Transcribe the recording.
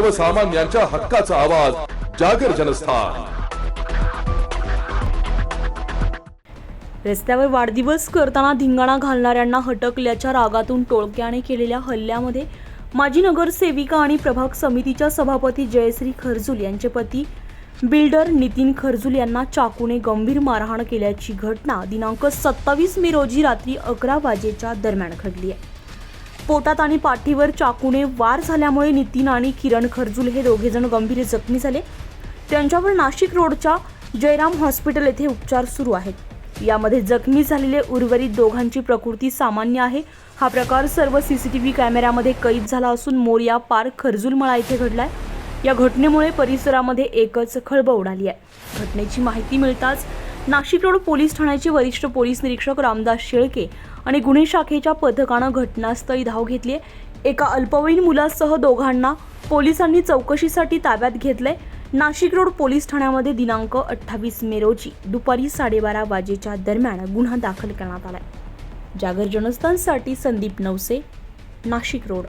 सर्वसामान्यांच्या हक्काचा आवाज जागर जनस्थान. रस्त्यावर वाढदिवस करताना धिंगाणा घालणाऱ्यांना हटकल्याच्या रागातून टोळक्याने केलेल्या हल्ल्यामध्ये माजी नगरसेविका आणि प्रभाग समितीच्या सभापती जयश्री खरजूल यांचे पती बिल्डर नितीन खरजूल यांना चाकूने गंभीर मारहाण केल्याची घटना दिनांक सत्तावीस मे रोजी रात्री अकरा वाजेच्या दरम्यान घडली आहे. पोटात आणि पाठीवर चाकूने वार झाल्यामुळे नितीन आणि किरण खरजुल हे दोघेजण गंभीर जखमी झाले. त्यांच्यावर नाशिक रोडच्या जयराम हॉस्पिटल येथे उपचार सुरू आहेत. यामध्ये जखमी झालेले उर्वरित दोघांची प्रकृती सामान्य आहे. हा प्रकार सर्व सी सी टी व्ही कॅमेऱ्यामध्ये कैद झाला असून मोरिया पार्क खरजुलमळा येथे घडलाय. या घटनेमुळे परिसरामध्ये एकच खळबळ उडाली आहे. घटनेची माहिती मिळताच नाशिक रोड पोलीस ठाण्याचे वरिष्ठ पोलीस निरीक्षक रामदास शेळके आणि गुन्हे शाखेच्या पथकानं घटनास्थळी धाव घेतली आहे. एका अल्पवयीन मुलासह दोघांना पोलिसांनी चौकशीसाठी ताब्यात घेतलंय. नाशिक रोड पोलीस ठाण्यामध्ये दिनांक अठ्ठावीस मे रोजी दुपारी साडेबारा वाजेच्या दरम्यान गुन्हा दाखल करण्यात आलाय. जागर जनस्थानसाठी संदीप नवसे नाशिक रोड.